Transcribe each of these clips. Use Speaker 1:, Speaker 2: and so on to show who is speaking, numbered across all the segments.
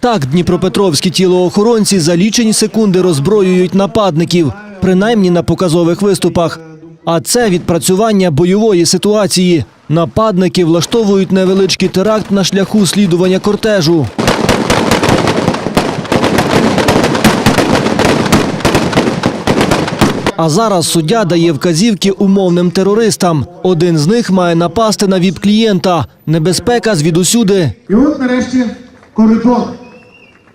Speaker 1: Так дніпропетровські тілоохоронці за лічені секунди роззброюють нападників, принаймні на показових виступах. А це відпрацювання бойової ситуації. Нападники влаштовують невеличкий теракт на шляху слідування кортежу. А зараз суддя дає вказівки умовним терористам. Один з них має напасти на віп-клієнта. Небезпека звідусюди.
Speaker 2: І от нарешті коридор.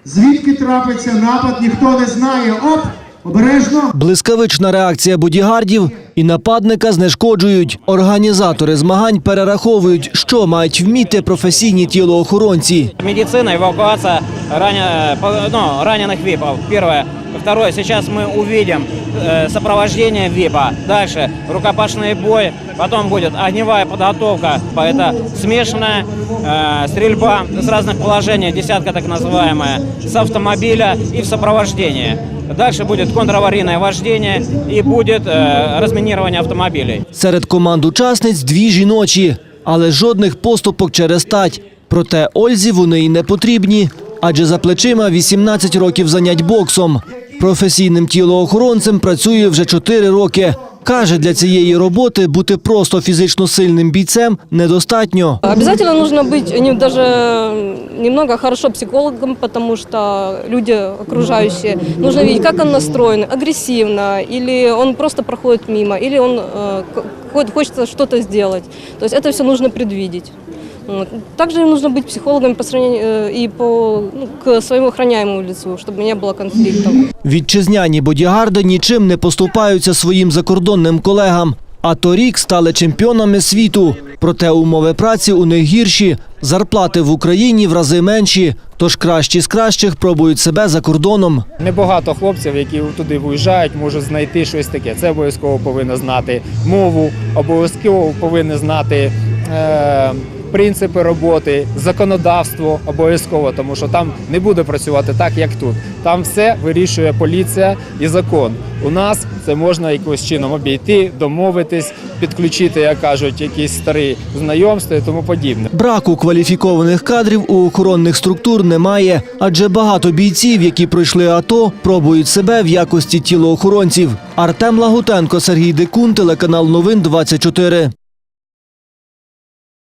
Speaker 2: Звідки трапиться напад, ніхто не знає. Оп, обережно.
Speaker 1: Блискавична реакція бодігардів і нападника знешкоджують. Організатори змагань перераховують, що мають вміти професійні тілоохоронці.
Speaker 3: Медицина, эвакуация раня- по- ну, раненых ВИПов. Первое. Второе. Сейчас мы увидим э, сопровождение ВИПа. Дальше рукопашный бой. Потом будет огневая подготовка. Это смешанная э, стрельба с разных положений, десятка так называемая, с автомобиля и в сопровождении. Дальше будет контраварийное вождение и будет э, разминирование автомобилей.
Speaker 1: Серед команд учасниць дві жіночі, але жодних поступок через стать. Проте Ользі вони й не потрібні, адже за плечима 18 років занять боксом. Професійним тілоохоронцем працює вже 4 роки. Каже, для цієї роботи бути просто фізично сильним бійцем недостатньо.
Speaker 4: Обязательно нужно быть не, даже немного хорошо психологом, потому что люди окружающие, нужно видеть, как он настроен, агрессивно, или он просто проходит мимо, или он э, к- хо- хочет что-то сделать. То есть это все нужно предвидеть. Вот. Также нужно быть психологом по сравнению, э, и по, ну, к своему охраняемому лицу, чтобы не было конфликтов.
Speaker 1: Вітчизняні бодігарди нічим не поступаються своїм закордонним колегам. А торік стали чемпіонами світу. Проте умови праці у них гірші, зарплати в Україні в рази менші. Тож кращі з кращих пробують себе за кордоном.
Speaker 5: Небагато хлопців, які туди виїжджають, можуть знайти щось таке. Це обов'язково повинно знати мову, обов'язково повинні знати е, принципи роботи, законодавство обов'язково, тому що там не буде працювати так, як тут. Там все вирішує поліція і закон. У нас це можна якимось чином обійти, домовитись, підключити, як кажуть, якісь старі знайомства і тому подібне.
Speaker 1: Браку кваліфікованих кадрів у охоронних структур немає, адже багато бійців, які пройшли АТО, пробують себе в якості тілоохоронців. Артем Лагутенко, Сергій Декун, телеканал Новин 24.